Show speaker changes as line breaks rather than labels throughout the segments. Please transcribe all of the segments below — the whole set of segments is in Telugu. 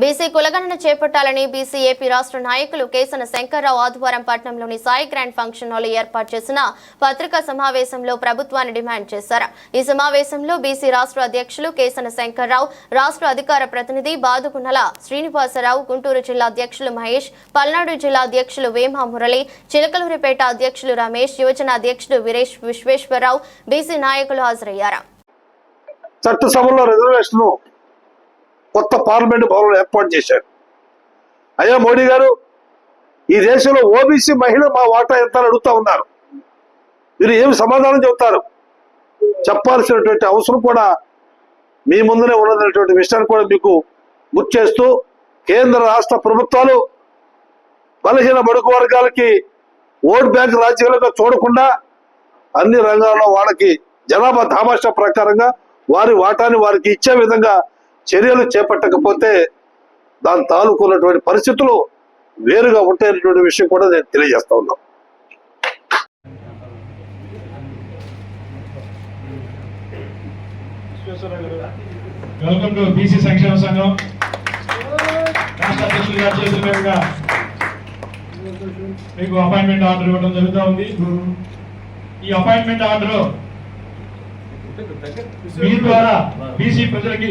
బీసీ కులగణన చేపట్టాలని బీసీ ఏపీ రాష్ట్ర నాయకులు కేసన శంకర్రావు ఆదివారం పట్నంలోని సాయి గ్రాండ్ ఫంక్షన్ హాల్ ఏర్పాటు చేసిన పత్రికా సమావేశంలో ప్రభుత్వాన్ని డిమాండ్ చేశారు. ఈ సమావేశంలో బీసీ రాష్ట్ర అధ్యక్షులు కేసన శంకర్రావు రాష్ట్ర అధికార ప్రతినిధి బాదుకున్నల శ్రీనివాసరావు గుంటూరు జిల్లా అధ్యక్షులు మహేష్ పల్నాడు జిల్లా అధ్యక్షులు వేమా మురళి చిలకలూరిపేట అధ్యక్షులు రమేష్ యువజన అధ్యక్షుడు వీరేష్ విశ్వేశ్వరరావు బీసీ నాయకులు హాజరయ్యారు.
చట్టసభలో రిజర్వేషన్ కొత్త పార్లమెంట్ భవనం ఏర్పాటు చేశారు. అయ్యా మోడీ గారు ఈ దేశంలో ఓబీసీ మహిళ మా వాటా ఎంత అడుగుతా ఉన్నారు. మీరు ఏమి సమాధానం చెబుతారు? చెప్పాల్సినటువంటి అవసరం కూడా మీ ముందునే ఉన్నదనేటువంటి విషయాన్ని కూడా మీకు గుర్తు చేస్తూ కేంద్ర రాష్ట్ర ప్రభుత్వాలు బలహీన బడుగు వర్గాలకి ఓట్ బ్యాంక్ రాజ్యాలుగా చూడకుండా అన్ని రంగాల్లో వాళ్ళకి జనాభా దామాషా ప్రకారంగా వారి వాటాని వారికి ఇచ్చే విధంగా చర్యలు చేపట్టకపోతే దాని తాలూకున్నటువంటి పరిస్థితులు వేరుగా ఉంటాయనేటువంటి విషయం కూడా నేను తెలియజేస్తా ఉన్నాను
వెల్కమ్ టు బీసీ సంక్షేమ సంఘం రాష్ట్ర అధ్యక్షులు గారి మీదుగా మీకు అపాయింట్మెంట్ ఆర్డర్ ఇవ్వడం జరుగుతూ ఉంది. ఈ అపాయింట్మెంట్ ఆర్డర్ మీ ద్వారా బీసీ ప్రజలకి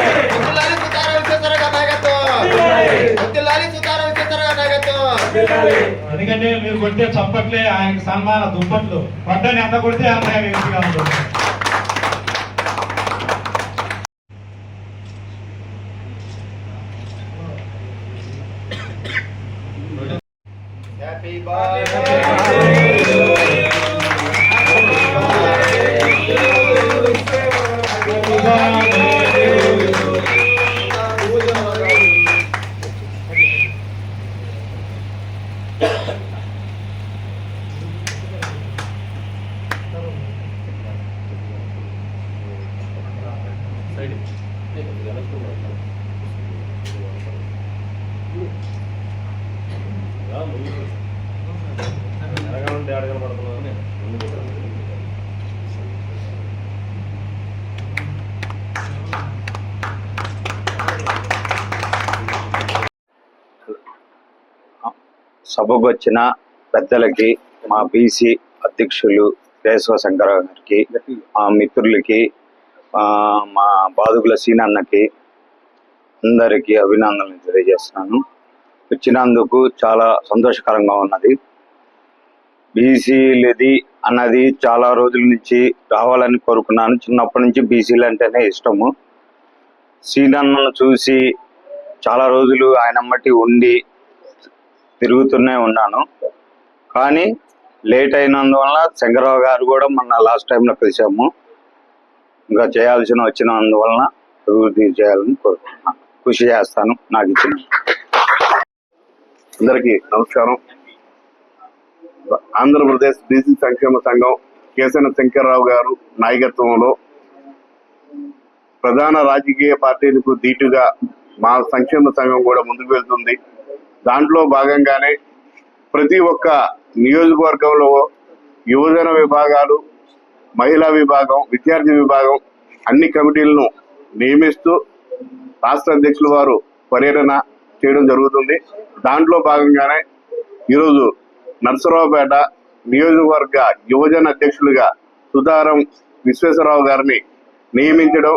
ఎందుకంటే మీరు కొడితే చప్పట్లే ఆయనకి సన్మాన దుప్పట్లు. కొట్టని ఎంత కొడితే అంత ఆయన వ్యక్తిగా ఉంటుంది
సభకు వచ్చిన పెద్దలకి మా బీసీ అధ్యక్షులు కేశవ శంకరరావు గారికి మా మిత్రులకి మా బాదుగుల సీనన్నకి అందరికీ అభినందనలు తెలియజేస్తున్నాను. వచ్చినందుకు చాలా సంతోషకరంగా ఉన్నది. బీసీలది అన్నది చాలా రోజుల నుంచి రావాలని కోరుకున్నాను. చిన్నప్పటి నుంచి బీసీలు అంటేనే ఇష్టము. సీనన్నను చూసి చాలా రోజులు ఆయన మట్టి ఉండి తిరుగుతూనే ఉన్నాను. కానీ లేట్ అయినందువల్ల శంకరరావు గారు కూడా మొన్న లాస్ట్ టైంలో కలిసాము ఇంకా చేయాల్సిన వచ్చినందువలన అభివృద్ధి చేయాలని కోరుకుంటున్నాను. కృషి చేస్తాను. నాకు ఇచ్చిన
అందరికీ నమస్కారం. ఆంధ్రప్రదేశ్ బీసీ సంక్షేమ సంఘం కేసన శంకర్రావు గారు నాయకత్వంలో ప్రధాన రాజకీయ పార్టీలకు ధీటుగా మా సంక్షేమ సంఘం కూడా ముందుకు వెళ్తుంది. దాంట్లో భాగంగానే ప్రతి ఒక్క నియోజకవర్గంలో యువజన విభాగాలు మహిళా విభాగం విద్యార్థి విభాగం అన్ని కమిటీలను నియమిస్తూ రాష్ట్ర అధ్యక్షుల వారు పర్యటన చేయడం జరుగుతుంది. దాంట్లో భాగంగానే ఈరోజు నరసరావుపేట నియోజకవర్గ యువజన అధ్యక్షులుగా సుధారం విశ్వేశ్వరరావు గారిని నియమించడం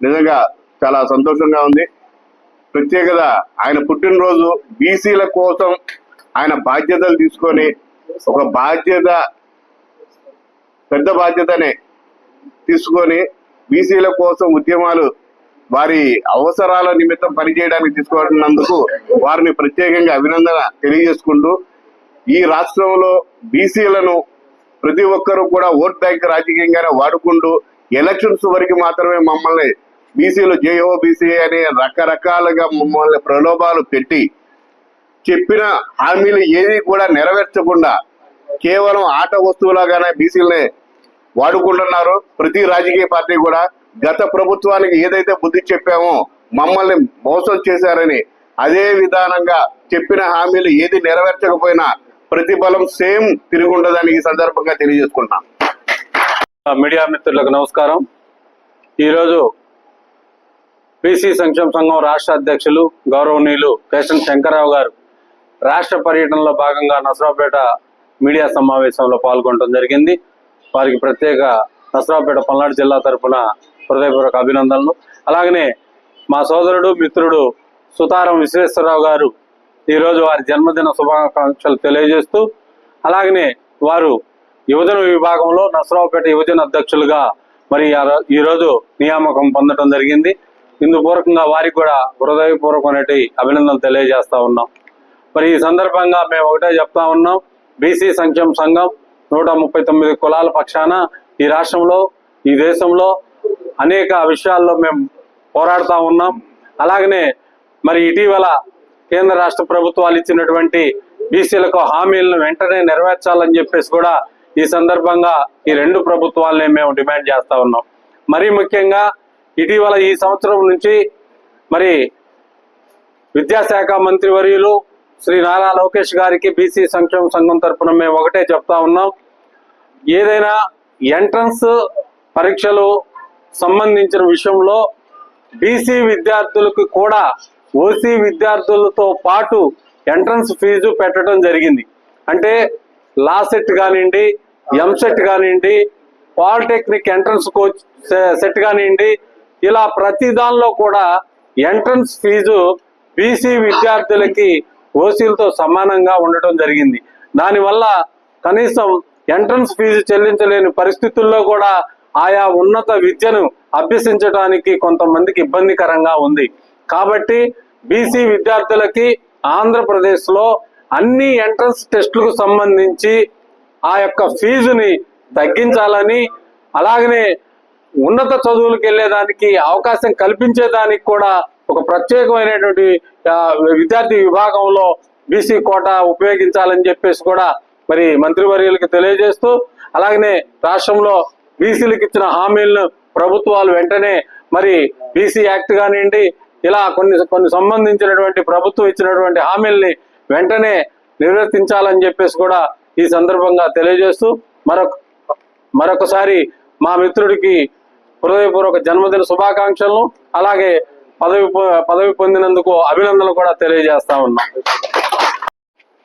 నిజంగా చాలా సంతోషంగా ఉంది. ప్రత్యేకత ఆయన పుట్టినరోజు బీసీల కోసం ఆయన బాధ్యతలు తీసుకొని ఒక బాధ్యత పెద్ద బాధ్యతనే తీసుకొని బీసీల కోసం ఉద్యమాలు వారి అవసరాల నిమిత్తం పనిచేయడానికి తీసుకున్నందుకు వారిని ప్రత్యేకంగా అభినందన తెలియజేసుకుంటూ ఈ రాష్ట్రంలో బీసీలను ప్రతి ఒక్కరూ కూడా ఓట్ బ్యాంక్ రాజకీయంగానే వాడుకుంటూ ఎలక్షన్స్ వరకు మాత్రమే మమ్మల్ని బీసీలు జేఓ బీసీ అనే రకరకాలుగా మమ్మల్ని ప్రలోభాలు పెట్టి చెప్పిన హామీలు ఏవి కూడా నెరవేర్చకుండా కేవలం ఆట వస్తువులాగానే బీసీలనే వాడుకుంటున్నారు. ప్రతి రాజకీయ పార్టీ కూడా గత ప్రభుత్వానికి ఏదైతే బుద్ధి చెప్పామో మమ్మల్ని మోసం చేశారని అదే విధానంగా చెప్పిన హామీలు ఏది నెరవేర్చకపోయినా ప్రతిఫలం సేమ్ తిరిగి ఉండదని ఈ సందర్భంగా తెలియజేసుకుంటాం
మీడియా మిత్రులకు నమస్కారం. ఈరోజు బీసీ సంక్షేమ సంఘం రాష్ట్ర అధ్యక్షులు గౌరవనీయులు కేశం శంకర్రావు గారు రాష్ట్ర పర్యటనలో భాగంగా నసరావుపేట మీడియా సమావేశంలో పాల్గొనడం జరిగింది. వారికి ప్రత్యేక నసరావుపేట పల్నాడు జిల్లా తరపున హృదయపూర్వక అభినందనలు. అలాగనే మా సోదరుడు మిత్రుడు సుతారం విశ్వేశ్వరరావు గారు ఈరోజు వారి జన్మదిన శుభాకాంక్షలు తెలియజేస్తూ అలాగనే వారు యువజన విభాగంలో నసరావుపేట యువజన అధ్యక్షులుగా మరి ఆ ఈరోజు నియామకం పొందడం జరిగింది. ఇందుపూర్వకంగా వారికి కూడా హృదయపూర్వకమైనటి అభినందనలు తెలియజేస్తా ఉన్నాం. మరి ఈ సందర్భంగా మేము ఒకటే చెప్తా ఉన్నాం. బీసీ సంక్షేమ సంఘం నూట ముప్పై తొమ్మిది కులాల పక్షాన ఈ రాష్ట్రంలో ఈ దేశంలో అనేక విషయాల్లో మేము పోరాడుతూ ఉన్నాం. అలాగనే మరి ఇటీవల కేంద్ర రాష్ట్ర ప్రభుత్వాలు ఇచ్చినటువంటి బీసీలకు హామీలను వెంటనే నెరవేర్చాలని చెప్పేసి కూడా ఈ సందర్భంగా ఈ రెండు ప్రభుత్వాలనే మేము డిమాండ్ చేస్తూ ఉన్నాం. మరీ ముఖ్యంగా ఇటీవల ఈ సంవత్సరం నుంచి మరి విద్యాశాఖ మంత్రి వర్యులు శ్రీ నారా లోకేష్ గారికి బీసీ సంక్షేమ సంఘం తరఫున మేము ఒకటే చెప్తా ఉన్నాం. ఏదైనా ఎంట్రన్స్ పరీక్షలు సంబంధించిన విషయంలో బీసీ విద్యార్థులకు కూడా ఓసీ విద్యార్థులతో పాటు ఎంట్రన్స్ ఫీజు పెట్టడం జరిగింది. అంటే లా సెట్ కానివ్వండి ఎంసెట్ కానివ్వండి పాలిటెక్నిక్ ఎంట్రన్స్ కోచ్ సెట్ కానివ్వండి ఇలా ప్రతి దానిలో కూడా ఎంట్రన్స్ ఫీజు బీసీ విద్యార్థులకి ఓసీలతో సమానంగా ఉండటం జరిగింది. దానివల్ల కనీసం ఎంట్రన్స్ ఫీజు చెల్లించలేని పరిస్థితుల్లో కూడా ఆయా ఉన్నత విద్యను అభ్యసించడానికి కొంతమందికి ఇబ్బందికరంగా ఉంది. కాబట్టి బీసీ విద్యార్థులకి ఆంధ్రప్రదేశ్లో అన్ని ఎంట్రన్స్ టెస్టులకు సంబంధించి ఆ యొక్క ఫీజుని తగ్గించాలని అలాగనే ఉన్నత చదువులకు వెళ్ళేదానికి అవకాశం కల్పించేదానికి కూడా ఒక ప్రత్యేకమైనటువంటి విద్యార్థి విభాగంలో బీసీ కోట ఉపయోగించాలని చెప్పేసి కూడా మరి మంత్రివర్యులకు తెలియజేస్తూ అలాగనే రాష్ట్రంలో బీసీలకు ఇచ్చిన హామీలను ప్రభుత్వాలు వెంటనే మరి బీసీ యాక్ట్ కానివ్వండి ఇలా కొన్ని కొన్ని సంబంధించినటువంటి ప్రభుత్వం ఇచ్చినటువంటి హామీల్ని వెంటనే నిర్వర్తించాలని చెప్పేసి కూడా ఈ సందర్భంగా తెలియజేస్తూ మరొక మరొకసారి మా మిత్రుడికి హృదయపూర్వక జన్మదిన శుభాకాంక్షలను అలాగే పదవి పొ- పదవి పొందినందుకు అభినందనలు కూడా తెలియజేస్తా ఉన్నా.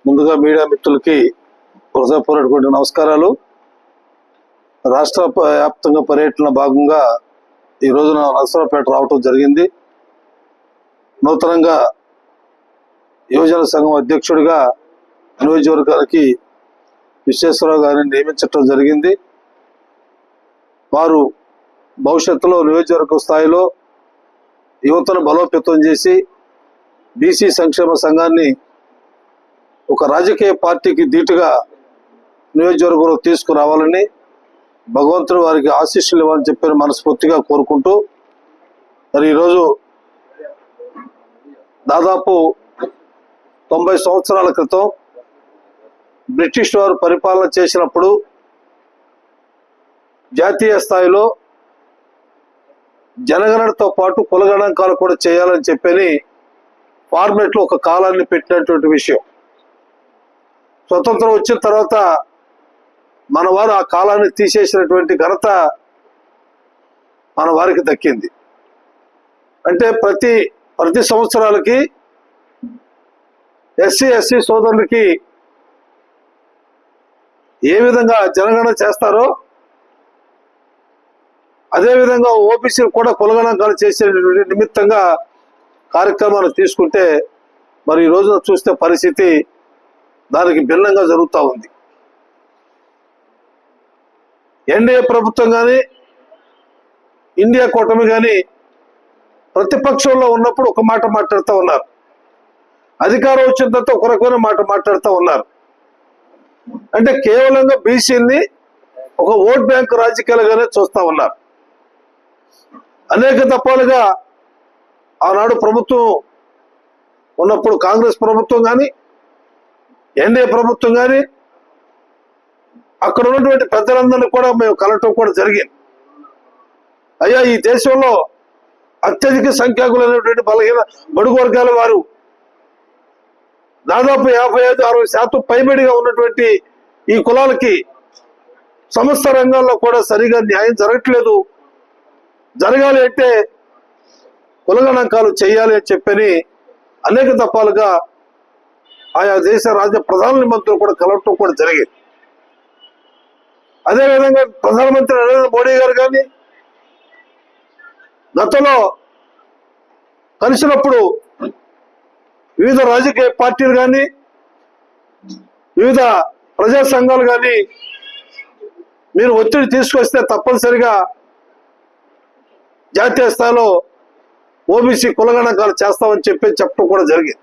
ముందుగా మీడియా మిత్రులకి హృదయపూర్వకమైన నమస్కారాలు. రాష్ట్ర వ్యాప్తంగా పర్యటన భాగంగా ఈ రోజున నరసరావుపేట రావటం జరిగింది. నూతనంగా యువజన సంఘం అధ్యక్షుడిగా నియోజకవర్గానికి విశ్వేశ్వరరావు గారిని నియమించటం జరిగింది. వారు భవిష్యత్తులో నియోజకవర్గ స్థాయిలో యువతను బలోపేతం చేసి బీసీ సంక్షేమ సంఘాన్ని ఒక రాజకీయ పార్టీకి ధీటుగా నియోజకవర్గంలో తీసుకురావాలని భగవంతుడు వారికి ఆశీస్సులు ఇవ్వాలని చెప్పి మనస్ఫూర్తిగా కోరుకుంటూ మరి ఈరోజు దాదాపు తొంభై సంవత్సరాల క్రితం బ్రిటిష్ వారు పరిపాలన చేసినప్పుడు జాతీయ స్థాయిలో జనగణనతో పాటు కులగణాంకాలు కూడా చేయాలని చెప్పని ఫార్మేట్లో ఒక కాలాన్ని పెట్టినటువంటి విషయం. స్వతంత్రం వచ్చిన తర్వాత మన వారు ఆ కాలాన్ని తీసేసినటువంటి ఘనత మన వారికి దక్కింది. అంటే ప్రతి ప్రతి సంవత్సరాలకి ఎస్సీ ఎస్సీ సోదరులకి ఏ విధంగా జనగణన చేస్తారో అదేవిధంగా ఓబీసీలు కూడా కులగణాంకాలు చేసేటువంటి నిమిత్తంగా కార్యక్రమాలు తీసుకుంటే మరి ఈ రోజున చూస్తే పరిస్థితి దానికి భిన్నంగా జరుగుతూ ఉంది. ఎన్డీఏ ప్రభుత్వం కానీ ఇండియా కూటమి కానీ ప్రతిపక్షంలో ఉన్నప్పుడు ఒక మాట మాట్లాడుతూ ఉన్నారు. అధికారం వచ్చిన తర్వాత ఒక రకమైన మాట మాట్లాడుతూ ఉన్నారు. అంటే కేవలంగా బీసీని ఒక ఓట్ బ్యాంక్ రాజకీయాలుగానే చూస్తూ ఉన్నారు. అనేక తప్పాలుగా ఆనాడు ప్రభుత్వం ఉన్నప్పుడు కాంగ్రెస్ ప్రభుత్వం కానీ ఎన్డీఏ ప్రభుత్వం కానీ అక్కడ ఉన్నటువంటి పెద్దలందరినీ కూడా మేము కలవటం కూడా జరిగింది. అయ్యా ఈ దేశంలో అత్యధిక సంఖ్యాకులైనటువంటి బలహీన బడుగు వర్గాల వారు దాదాపు యాభై ఐదు అరవై శాతం పైబడిగా ఉన్నటువంటి ఈ కులాలకి సమస్త రంగాల్లో కూడా సరిగా న్యాయం జరగట్లేదు. జరగాలి అంటే కులగణాంకాలు చేయాలి అని చెప్పని అనేక తప్పాలుగా ఆయా దేశ రాజ్య ప్రధాన మంత్రులు కూడా కలవటం కూడా జరిగింది. అదేవిధంగా ప్రధానమంత్రి నరేంద్ర మోడీ గారు కానీ గతంలో కలిసినప్పుడు వివిధ రాజకీయ పార్టీలు కానీ వివిధ ప్రజా సంఘాలు కానీ మీరు ఒత్తిడి తీసుకొస్తే తప్పనిసరిగా జాతీయ స్థాయిలో ఓబీసీ కులగణకాలు చేస్తామని చెప్పి చెప్పడం కూడా జరిగింది.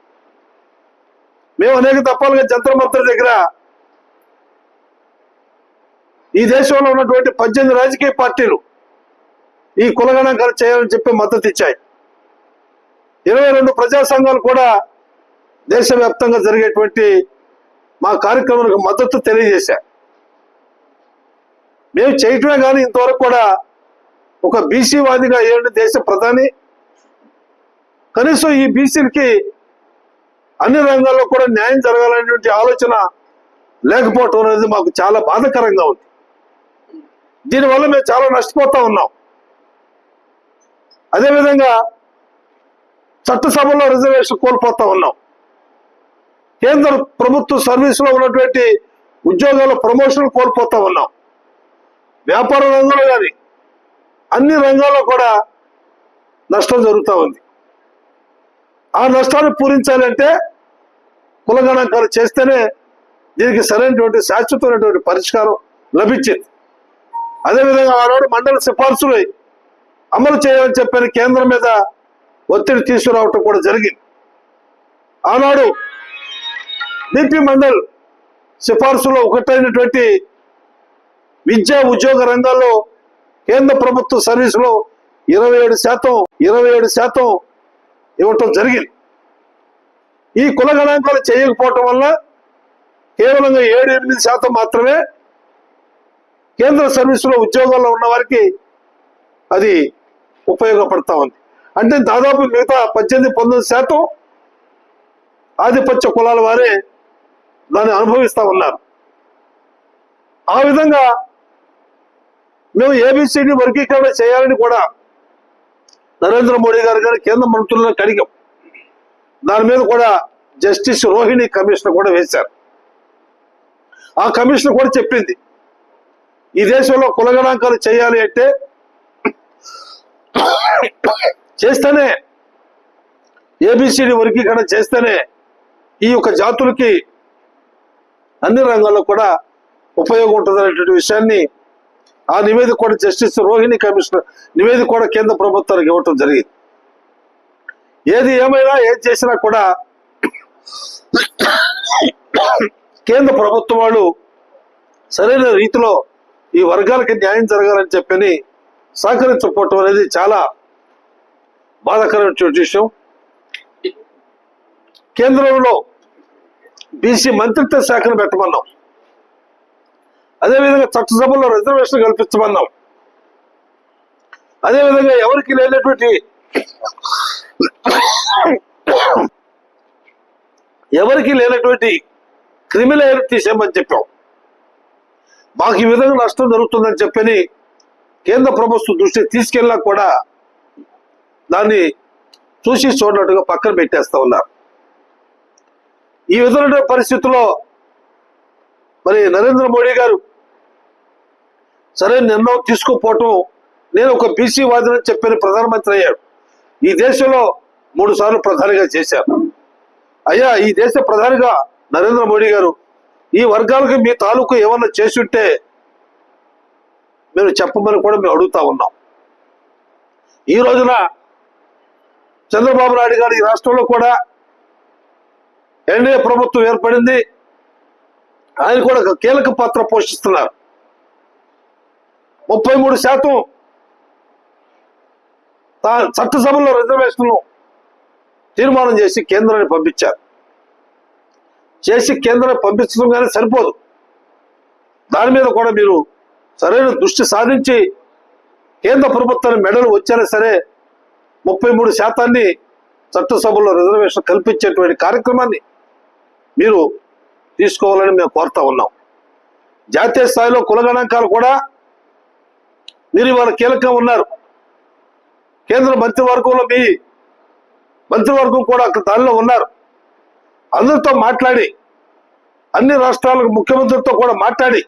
మేము అనేక తప్పాలుగా జంతర్ మంత్రుల దగ్గర ఈ దేశంలో ఉన్నటువంటి పద్దెనిమిది రాజకీయ పార్టీలు ఈ కులగణాంకాలు చేయాలని చెప్పి మద్దతు ఇచ్చాయి. ఇరవై రెండు ప్రజా సంఘాలు కూడా దేశవ్యాప్తంగా జరిగేటువంటి మా కార్యక్రమాలకు మద్దతు తెలియజేశారు మేము చేయటమే కానీ ఇంతవరకు కూడా ఒక బీసీ వాదిగా ఏంటి దేశ ప్రధాని కనీసం ఈ బీసీలకి అన్ని రంగాల్లో కూడా న్యాయం జరగాలనేటువంటి ఆలోచన లేకపోవటం అనేది మాకు చాలా బాధాకరంగా ఉంది. దీనివల్ల మేము చాలా నష్టపోతా ఉన్నాం. అదేవిధంగా చట్టసభలో రిజర్వేషన్ కోల్పోతా ఉన్నాం. కేంద్ర ప్రభుత్వ సర్వీసులో ఉన్నటువంటి ఉద్యోగాల ప్రమోషన్ కోల్పోతా ఉన్నాం. వ్యాపార రంగంలో కానీ అన్ని రంగాల్లో కూడా నష్టం జరుగుతూ ఉంది. ఆ నష్టాన్ని పూరించాలంటే కులగణాంకాలు చేస్తేనే దీనికి సరైనటువంటి శాశ్వతమైనటువంటి పరిష్కారం లభించింది. అదేవిధంగా ఆనాడు మండలి సిఫార్సులు అమలు చేయాలని చెప్పని కేంద్రం మీద ఒత్తిడి తీసుకురావటం కూడా జరిగింది. ఆనాడు బీపీ మండల్ సిఫార్సులో ఒకటైనటువంటి విద్యా ఉద్యోగ రంగాల్లో కేంద్ర ప్రభుత్వ సర్వీసులో ఇరవై ఏడు శాతం ఇరవై ఏడు శాతం ఇవ్వటం జరిగింది. ఈ కుల గణాంకాలు చేయకపోవటం వల్ల కేవలం ఏడు ఎనిమిది శాతం మాత్రమే కేంద్ర సర్వీసులో ఉద్యోగాల్లో ఉన్న వారికి అది ఉపయోగపడతా ఉంది. అంటే దాదాపు మిగతా పద్దెనిమిది పంతొమ్మిది శాతం ఆధిపత్య కులాల వారే దాన్ని అనుభవిస్తూ ఉన్నారు. ఆ విధంగా మేము ఏబిసిడి వర్గీకరణ చేయాలని కూడా నరేంద్ర మోడీ గారు గారు కేంద్ర మంత్రులను కడిగాం. దాని మీద కూడా జస్టిస్ రోహిణి కమిషన్ కూడా వేశారు. ఆ కమిషన్ కూడా చెప్పింది ఈ దేశంలో కులగణాంకాలు చేయాలి అంటే చేస్తేనే ఏబిసిడి వర్గీకరణ చేస్తేనే ఈ యొక్క జాతులకి అన్ని రంగాల్లో కూడా ఉపయోగం ఉంటుంది అనేటువంటి విషయాన్ని ఆ నివేదిక కూడా జస్టిస్ రోహిణి కమిషనర్ నివేదిక కూడా కేంద్ర ప్రభుత్వానికి ఇవ్వటం జరిగింది. ఏది ఏమైనా ఏది చేసినా కూడా కేంద్ర ప్రభుత్వం వాళ్ళు సరైన రీతిలో ఈ వర్గాలకి న్యాయం జరగాలని చెప్పని సహకరించకపోవటం అనేది చాలా బాధాకరమైన విషయం. కేంద్రంలో బీసీ మంత్రిత్వ శాఖను పెట్టమన్నాం. అదేవిధంగా చట్టసభలో రిజర్వేషన్ కల్పించమన్నాం. అదేవిధంగా ఎవరికి లేనటువంటి ఎవరికి లేనటువంటి క్రిమినల్ తీసేయమని చెప్పాం. మాకు ఈ విధంగా నష్టం జరుగుతుందని చెప్పని కేంద్ర ప్రభుత్వం దృష్టికి తీసుకెళ్ళినా కూడా దాన్ని చూసి చూడనట్టుగా పక్కన పెట్టేస్తా ఉన్నారు. ఈ విధమైన పరిస్థితుల్లో మరి నరేంద్ర మోడీ గారు సరైన నిర్ణయం తీసుకుపోవటం నేను ఒక బీసీ వాదిని చెప్పిన ప్రధానమంత్రి అయ్యాడు. ఈ దేశంలో మూడు సార్లు ప్రధానిగా చేశారు. అయ్యా ఈ దేశ ప్రధానిగా నరేంద్ర మోడీ గారు ఈ వర్గాలకు మీ తాలూకు ఏమన్నా చేసి ఉంటే మీరు చెప్పమని కూడా మేము అడుగుతా ఉన్నాం. ఈ రోజున చంద్రబాబు నాయుడు గారు ఈ రాష్ట్రంలో కూడా ఎన్డీఏ ప్రభుత్వం ఏర్పడింది. ఆయన కూడా కీలక పాత్ర పోషిస్తున్నారు. ముప్పై మూడు శాతం చట్టసభలో రిజర్వేషన్లు తీర్మానం చేసి కేంద్రాన్ని పంపించారు. చేసి కేంద్రం పంపించడం కానీ సరిపోదు. దాని మీద కూడా మీరు సరైన దృష్టి సాధించి కేంద్ర ప్రభుత్వాన్ని మెడలు వచ్చారా సరే ముప్పై మూడు శాతాన్ని చట్టసభలో రిజర్వేషన్ కల్పించేటువంటి కార్యక్రమాన్ని మీరు తీసుకోవాలని మేము కోరుతా ఉన్నాం. జాతీయ స్థాయిలో కుల గణాంకాలు కూడా మీరు ఇవాళ కీలకం ఉన్నారు. కేంద్ర మంత్రివర్గంలో మీ మంత్రివర్గం కూడా అక్కడ దానిలో ఉన్నారు. అందరితో మాట్లాడి అన్ని రాష్ట్రాలకు ముఖ్యమంత్రితో కూడా మాట్లాడి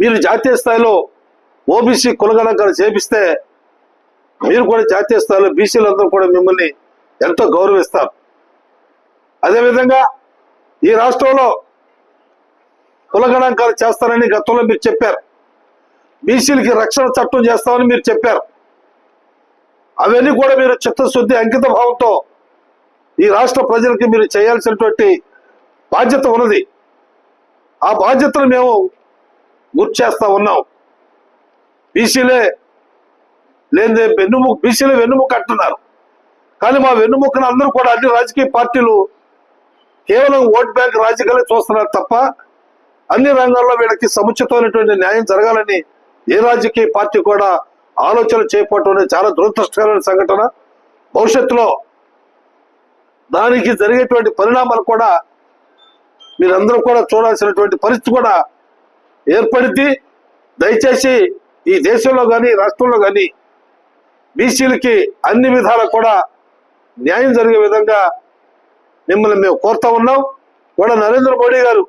మీరు జాతీయ స్థాయిలో ఓబీసీ కులగణాంకాలు చేపిస్తే మీరు కూడా జాతీయ స్థాయిలో బీసీలందరూ కూడా మిమ్మల్ని ఎంతో గౌరవిస్తారు అదేవిధంగా ఈ రాష్ట్రంలో కులగణాంకాలు చేస్తారని గతంలో మీరు చెప్పారు. బీసీలకి రక్షణ చట్టం చేస్తామని మీరు చెప్పారు. అవన్నీ కూడా మీరు చిత్తశుద్ధి అంకిత భావంతో ఈ రాష్ట్ర ప్రజలకి మీరు చేయాల్సినటువంటి బాధ్యత ఉన్నది. ఆ బాధ్యతను మేము గుర్తు చేస్తా ఉన్నాం. బీసీలే లేదే వెన్నుముక బీసీలే వెన్నుముక అంటున్నారు. కానీ మా వెన్నుముక్కను అందరూ కూడా అన్ని రాజకీయ పార్టీలు కేవలం ఓట్ బ్యాంక్ రాజకీయాలే చూస్తున్నారు తప్ప అన్ని రంగాల్లో వీళ్ళకి సముచితమైనటువంటి న్యాయం జరగాలని ఏ రాజకీయ పార్టీ కూడా ఆలోచన చేయకపోవటం చాలా దురదృష్టకరమైన సంఘటన. భవిష్యత్తులో దానికి జరిగేటువంటి పరిణామాలు కూడా మీరందరూ కూడా చూడాల్సినటువంటి పరిస్థితి కూడా ఏర్పడింది దయచేసి ఈ దేశంలో కానీ రాష్ట్రంలో కానీ బీసీలకి అన్ని విధాలా కూడా న్యాయం జరిగే విధంగా మిమ్మల్ని మేము కోరుతా ఉన్నాం. కూడా నరేంద్ర మోడీ గారు